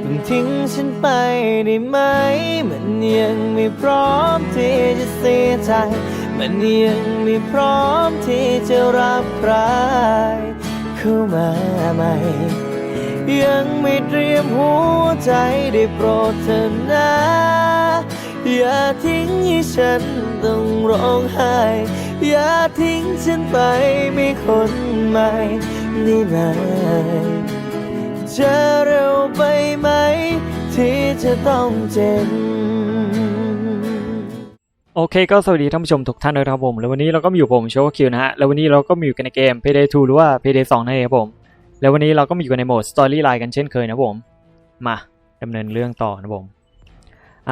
เพิ่งทิ้งฉันไปได้ไหม มันยังไม่พร้อมที่จะเสียใจ มันยังไม่พร้อมที่จะรับใครเข้ามาใหม่ยังไม่เตรียมหัวใจได้โปรดเถอะนะ อย่าทิ้งให้ฉันต้องร้องไห้ อย่าทิ้งฉันไปมีคนใหม่ได้ไหมจะเร็ว ที่จะต้องเจ็บโอเคก็สวัสดีท่านผู้ชมทุกท่านเลยครับผม แล้ววันนี้เราก็มีอยู่ผมโชว์คิวนะฮะ แล้ววันนี้เราก็มีอยู่กันในเกม Payday 2 หรือว่า Payday 2นั่นเองครับผม แล้ววันนี้เราก็มีอยู่กันในโหมด Storyline กันเช่นเคยนะผม มาดำเนินเรื่องต่อนะผม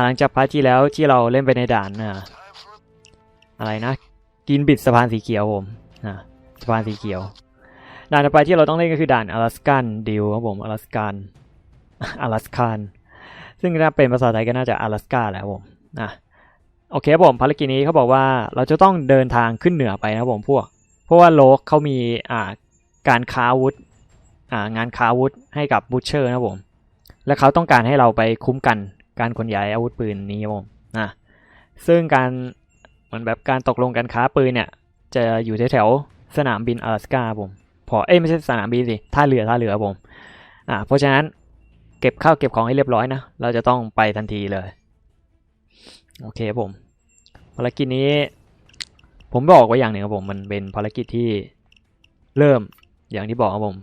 หลังจากพาร์ทที่แล้วที่เราเล่นไปในด่านอ่าอะไรนะ กินบิดสะพานสีเขียวผมอ่าสะพานสีเขียว ด่านต่อไปที่เราต้องเล่นก็คือด่านอลาสกันดิวครับผมอลาสกันอลาสกัน ซึ่งถ้าเป็นภาษาไทยก็น่าจะอลาสกาแหละครับผมอ่ะ โอเคครับผมภารกิจนี้เขาบอกว่าเราจะต้องเดินทางขึ้นเหนือไปนะครับผมพวก เพราะว่าโลกเขามีอ่าการค้าอาวุธอ่างานค้าอาวุธให้กับบูชเชอร์นะครับผม และเขาต้องการให้เราไปคุ้มกันการขนย้ายอาวุธปืนนี้ครับผมนะซึ่งการเหมือนแบบการตกลงการค้าปืนเนี่ย จะอยู่แถวๆสนามบิน阿拉斯加ครับผมพอเอ้ยไม่ใช่สนามบินสิท่าเรือท่าเรือครับผมอ่าเพราะฉะนั้น เก็บข้าวเก็บของให้เรียบร้อยนะ เราจะต้องไปทันทีเลย โอเคครับผม ภารกิจนี้ ผมบอกไว้อย่างหนึ่งครับผม มันเป็นภารกิจที่เริ่มอย่างที่บอกครับผม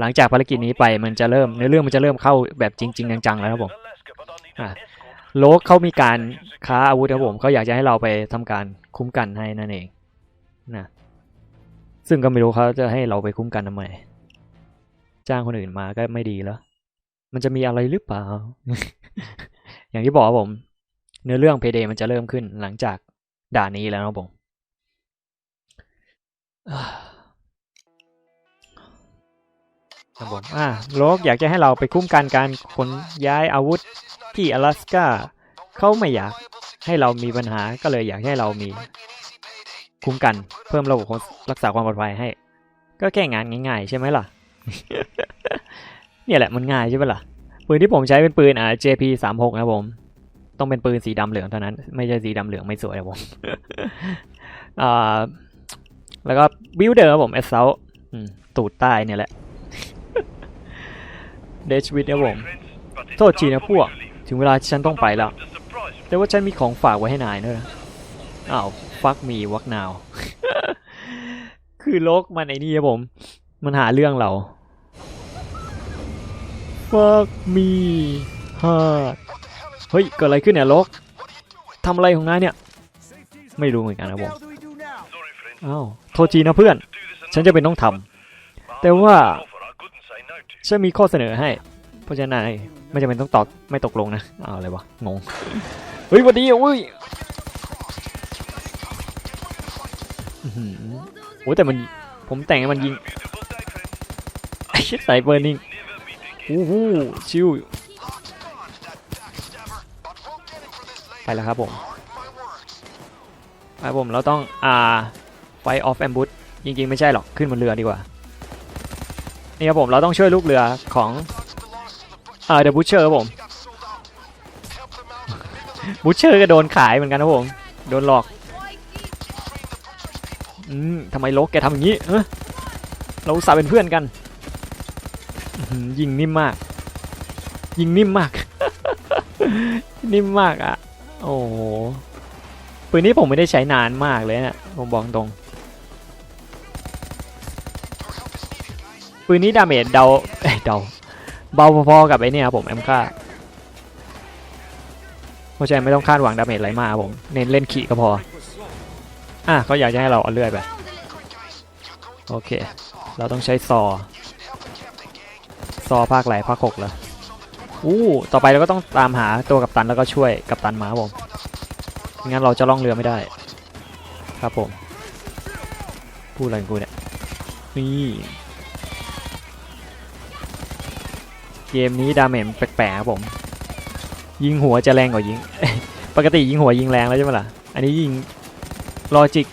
หลังจากภารกิจนี้ไปมันจะเริ่มเนื้อเรื่องมันจะเริ่มเข้าแบบจริง ๆ จังๆแล้วครับผมโลกเขามีการค้าอาวุธครับผมเขาอยากจะให้เราไปทำการคุ้มกันให้นั่นเองนะซึ่งก็ไม่รู้เขาจะให้เราไปคุ้มกันทำไมจ้างคนอื่นมาก็ไม่ดีแล้ว มันจะมีอะไรหรือเปล่า อย่างที่บอกครับผม เนื้อเรื่องเพเดมันจะเริ่มขึ้นหลังจากด่านนี้แล้วนะครับผมอ่าครับผมอ่าโลกอยากจะให้เราไปคุ้มกันการขนย้ายอาวุธที่阿拉斯กาเขาไม่อยากให้เรามีปัญหาก็เลยอยากให้เรามี คุ้มกันเพิ่มระบบรักษาความปลอดภัยให้ ก็แค่งานง่ายๆ ใช่ไหมล่ะ เนี่ยแหละมันง่ายใช่ไหมล่ะ ปืนที่ผมใช้เป็นปืนอ่า JP 3 6นะครับผม ต้องเป็นปืนสีดำเหลืองเท่านั้น ไม่ใช่สีดำเหลืองไม่สวยครับผมอ่าแล้วก็บิวเดอร์ผมเอสเซลตูดใต้เนี่ยแหละเดชวิดครับผมโทษทีนะพวก ถึงเวลาที่ฉันต้องไปแล้ว แต่ว่าฉันมีของฝากไว้ให้นายเนอะอ้าวฟักมีวักนาว คือโลกมันไอ้นี่ครับผม มันหาเรื่องเรา fuck me hard เฮ้ยเกิดอะไรขึ้นเนี่ยโลกทำอะไรของนายเนี่ย ไม่รู้เหมือนกันนะผมอ้าวโทษทีนะเพื่อน ฉันจะเป็นต้องทำแต่ว่าฉันมีข้อเสนอให้ เพราะฉะนั้นนายไม่จำเป็นต้องตอบไม่ตกลงนะเอาอะไรวะงงเฮ้ยวันดีอะเว้ยโอ้ยแต่มันผมแต่งให้มันยิงไอ้ชิดใส่เบอร์นิ่ง อู้หูชิวไปแล้วครับผมไปผมเราต้องอ่าไฟออฟแอมบู s จริงๆ ไม่ใช่หรอก ขึ้นบนเรือดีกว่า นี่ครับผมเราต้องช่วยลูกเรือของอ่าเดอะบูชเชอร์ครับผมบูชเชอร์ก็โดนขายเหมือนกันครับผม โดนหลอกอืมทำไมโลกแกทำอย่างนี้เออเราสาเป็นเพื่อนกัน ยิงนิ่มมาก ยิงนิ่มมาก นิ่มมากอะ โอ้โหปืนนี้ผมไม่ได้ใช้นานมากเลยนะผมบอกตรงปืนนี้ดาเมจเดาเดาเบาพอๆกับไอ้นี่ครับผมแอมค่าเพราะฉะนั้นไม่ต้องคาดหวังดาเมจอะไรมากผมเน้นเล่นขี่ก็พออะเขาอยากจะให้เราเอาเลื่อยไปโอเค เราต้องใช้ซอ ซอภาคไหลภาคหกแล้วอู้ต่อไปเราก็ต้องตามหาตัวกัปตันแล้วก็ช่วยกัปตันมาผมงั้นเราจะล่องเรือไม่ได้ ครับผมพูดอะไรกูเนี่ยนี่เกมนี้ดาเมจแปลกๆครับผม ยิงหัวจะแรงกว่ายิง ปกติยิงหัวยิงแรงแล้วใช่ไหมล่ะ อันนี้ยิงลอจิก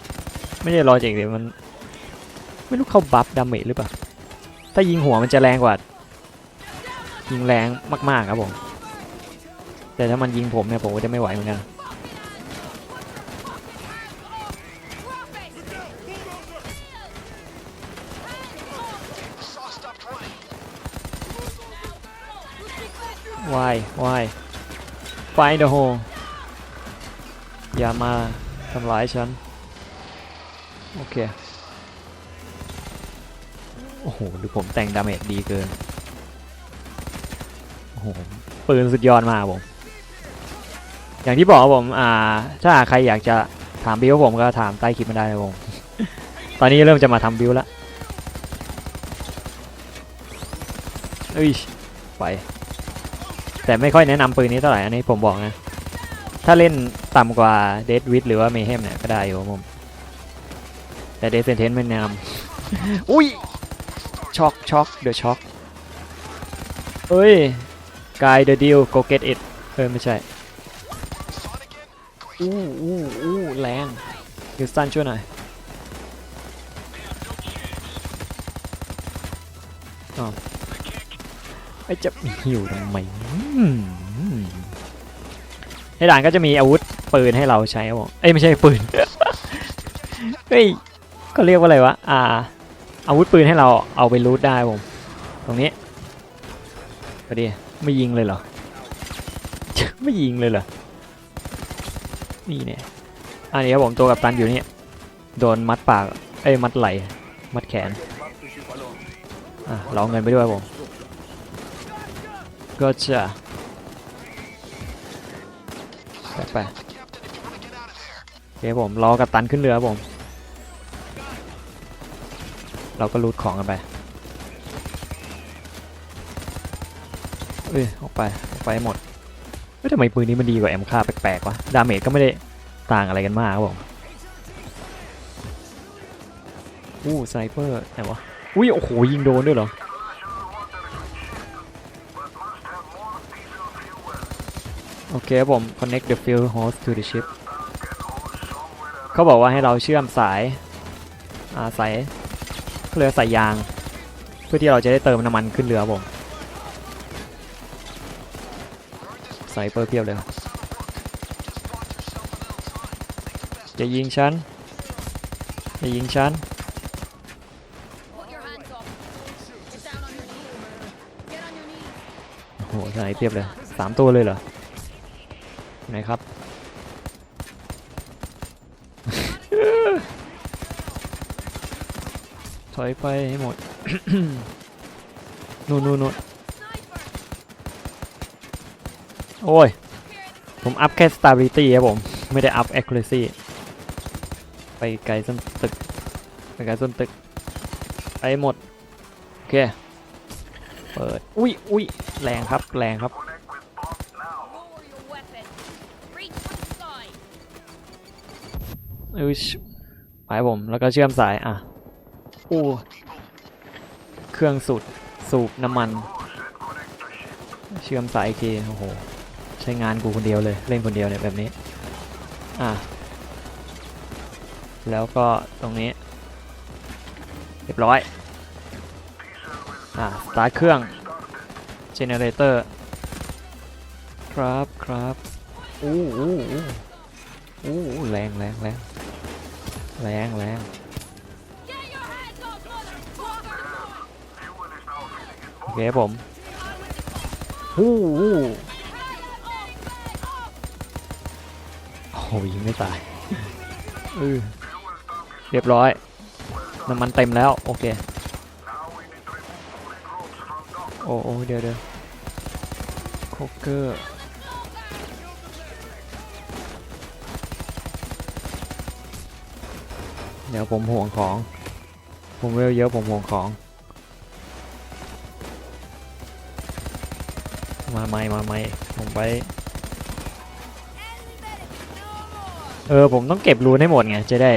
ไม่ใช่ลอจิกเดี๋ยวมัน ไม่รู้เขาบัฟดาเมจหรือเปล่า ถ้ายิงหัวมันจะแรงกว่า ยิงแรงมากๆครับผม แต่ถ้ามันยิงผมเนี่ยผมก็จะไม่ไหวเหมือนกันวายวายไฟเดอะโฮอย่ามาทำร้ายฉัน โอเค โอ้โห ดูผมแต่งดาเมจดีเกิน โหปืนสุดยอดมากผม อย่างที่บอกผมอ่า ถ้าใครอยากจะถามบิวผมก็ถามใต้คลิปมาได้เลยผมตอนนี้เริ่มจะมาทำบิวแล้วเอ้ยไปแต่ไม่ค่อยแนะนำปืนนี้เท่าไหร่อันนี้ผมบอกนะ ถ้าเล่นต่ำกว่าเดดวิดหรือว่าเมเฮมเนี่ยก็ได้อยู่ผมแต่เดซเซนเทนไม่แนะนำอุ้ยช็อกช็อกเดอะช็อกเอ้ย กายเดอะดิวโกเกตอิดเออไม่ใช่ อู้อู้อู้แรงฮิวสตันช่วยหน่อยอ้าวไอ้จะหิวทำไมอืมในด่านก็จะมีอาวุธปืนให้เราใช้ครับผมเอ้ยไม่ใช่ปืน เฮ้ย ก็เรียกว่าอะไรวะ อ่า อาวุธปืนให้เราเอาไปรูทได้ครับผม ตรงนี้พอดี ไม่ยิงเลยเหรอ ไม่ยิงเลยเหรอ นี่เนี่ย อันนี้ครับผมตัวกับตันอยู่เนี่ยโดนมัดปาก เอ้ยมัดไหล มัดแขน อะเราเอเงินไปด้วยผม ก็จะไปโอเคครับผมรอกับตันขึ้นเรือผม เราก็รูดของกันไป เอ้ยออกไปออกไปหมดเฮ้ยทำไมปืนนี้มันดีกว่าแอมค่าแปลกๆวะดาเมจก็ไม่ได้ต่างอะไรกันมากครับผมอู้สไนเปอร์ไหนวะอุ้ยโอ้โหยิงโดนด้วยเหรอโอเคครับผม connect the fuel hose to the ship เขาบอกว่าให้เราเชื่อมสายอาสายเรือสายยาง เพื่อที่เราจะได้เติมน้ำมันขึ้นเรือครับผมส ไนเปอร์เพียบเลยจะยิงฉันจะยิงฉันโอ้โหสไนเพียบเลยสามตัวเลยเหรอไหนครับถอยไปให้หมดนู่นนู่นนู่น โอ้ย ผมอัพแค่ stability ครับผม ไม่ได้อัพ accuracy ไปไกลส้นตึก ไปไกลส้นตึก ไปหมด โอเค เปิด อุ้ยอุ้ยแรงครับ แรงครับ Lower your weapon. Reach for the sky. เอ้ยไปผม แล้วก็เชื่อมสาย อะอู้เครื่องสูบสูบน้ำมัน เชื่อมสายอีกทีโอ้โห ใช้งานกูคนเดียวเลยเล่นคนเดียวเนี่ยแบบนี้ อะ แล้วก็ตรงนี้ เรียบร้อย อะสตาร์ทเครื่องเจเนเรเตอร์ครับครับอู้อู้อู้อู้แรงแรงแรงแรงแรงโอเคครับผมฮู้ฮู้โอ้ หยิงไม่ตายเออเรียบร้อย น้ำมันเต็มแล้ว โอเค โอ้โอ้เดี๋ยวเดี๋ยวโคเกอร์เดี๋ยวผมห่วงของ ผมเวลเยอะผมห่วงของ มาไม่มาไม่ผมไป เออผมต้องเก็บรูนให้หมดไงจะได้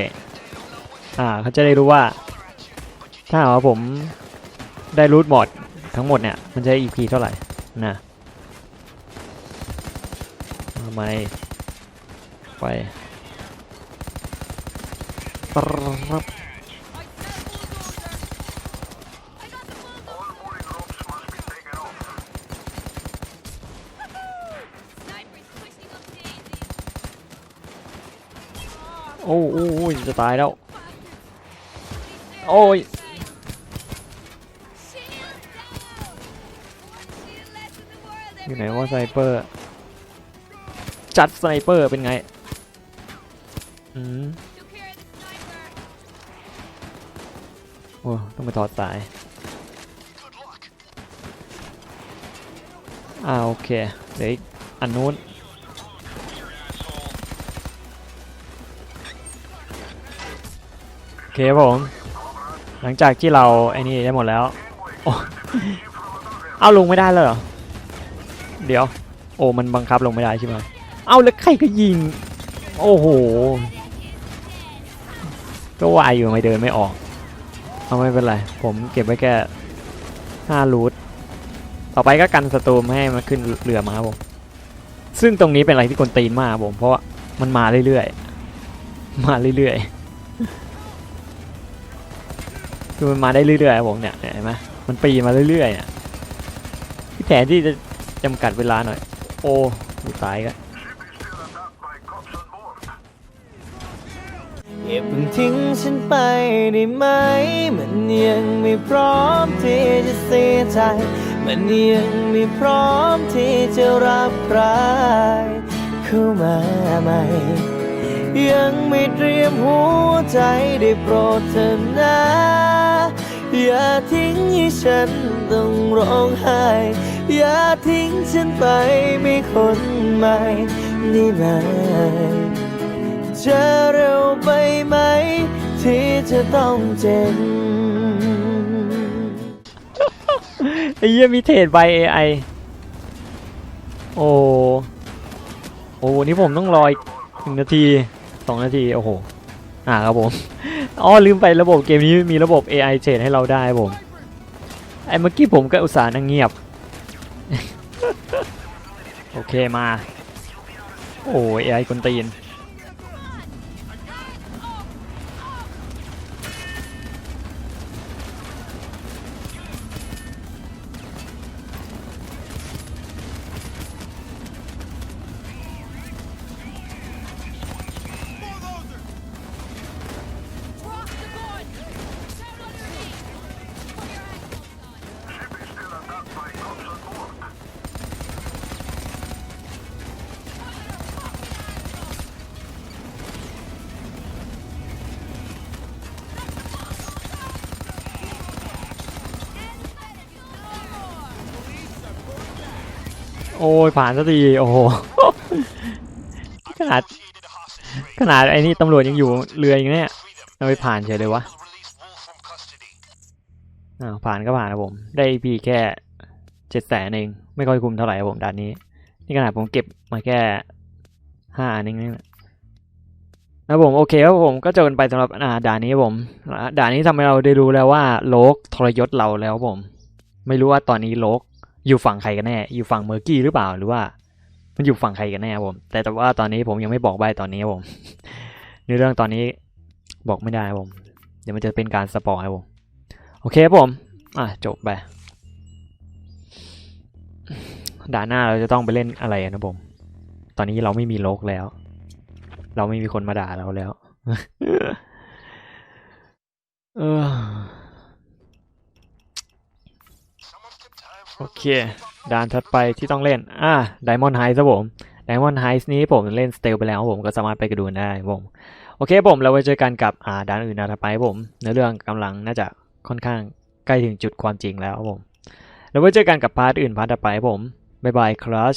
อ่าเขาจะได้รู้ว่า ถ้าหากว่าผมได้รูทหมดทั้งหมดเนี่ย มันจะ EP เท่าไหร่นะทำไมไปปรับ โอ้โอ้ยจะตายแล้ว โอ้ยอยู่ไหนว่าไซเปอร์ จัดไซเปอร์เป็นไง อืมโอ้ต้องไปถอดสาย อ่าโอเค เดี๋ยวอันนู้น เคผม หลังจากที่เราไอ้นี่ได้หมดแล้วโอ้เอาลงไม่ได้เลยเหรอ เดี๋ยว โอ้มันบังคับลงไม่ได้ใช่ไหมเอาแล้วใครก็ยิง โอ้โหก็วายอยู่ไม่เดินไม่ออก เอาไม่เป็นไร ผมเก็บไว้แค่ห้ารูทต่อไปก็กันสตูมให้มันขึ้นเรือมาครับผม ซึ่งตรงนี้เป็นอะไรที่กวนตีนมากครับผม เพราะมันมาเรื่อยๆ มาเรื่อยๆ คือมันมาได้เรื่อยๆผมเนี่ยเห็นไหมมันปีนมาเรื่อยๆเนี่ยที่แทนที่จะจำกัดเวลาหน่อย โอ้ดูตายกันอย่าเพิ่งทิ้งฉันไปได้ไหม มันยังไม่พร้อมที่จะเสียใจ มันยังไม่พร้อมที่จะรับใครเข้ามาใหม่ ยังไม่เตรียมหัวใจได้โปรดเถอนะ อย่าทิ้งให้ฉันต้องร้องไห้ อย่าทิ้งฉันไปไม่คนใหม่ได้ไหมจะเร็วไปไหม ที่จะต้องเจ็บไอ้เหี้ยมีเทรดใบ AI โอ้โอ้นี่ผมต้องรออีกหนึ่งนาทีสองนาที โอ้โห อ่าครับผม อ๋อลืมไประบบเกมนี้มีระบบ AI เทรดให้เราได้ผมไอ้เมื่อกี้ผมก็อุตส่าห์นั่งเงียบ โอเคมา โอ้ AI คนตีน โอ้ยผ่านสักทีโอ้โห ขนาด ขนาดไอ้นี่ตำรวจยังอยู่เรืออย่างเนี้ยทำไมผ่านเฉยเลยวะอ่าผ่านก็ผ่านครับผม ได้พีแค่เจ็ดแสนเอง ไม่ค่อยคุ้มเท่าไหร่ครับผมด่านนี้ นี่ขนาดผมเก็บมาแค่ห้าอันเองนะนะผมโอเคครับผมก็จอกันไปสำหรับอ่าด่านนี้ครับผมด่านนี้ทำให้เราได้รู้แล้วว่าโลกทรยศเราแล้วผม ไม่รู้ว่าตอนนี้โลก อยู่ฝั่งใครกันแน่ อยู่ฝั่งเมอร์กี้หรือเปล่าหรือว่า มันอยู่ฝั่งใครกันแน่ผม แต่แต่ว่าตอนนี้ผมยังไม่บอกใบตอนนี้ผมในเรื่องตอนนี้บอกไม่ได้ผม เดี๋ยวมันจะเป็นการสปอยผม โอเคครับผม อะจบไปด่านหน้าเราจะต้องไปเล่นอะไรนะผม ตอนนี้เราไม่มีโลกแล้ว เราไม่มีคนมาด่าเราแล้ว เออ โอเค ด่านถัดไปที่ต้องเล่น อะไดมอนไฮส์ครับผมไดมอนไฮส์นี้ผมเล่นสเตลไปแล้วผมก็สามารถไปกระดูได้ผมโอเคผมเราไปเจอกันกับอ่าด่านอื่นด่านถัดไปผมในเรื่องกำลังน่าจะค่อนข้างใกล้ถึงจุดความจริงแล้วผมแล้วไปเจอกันกับพาร์ทอื่นพาร์ทถัดไปผมบ๊ายบายครัช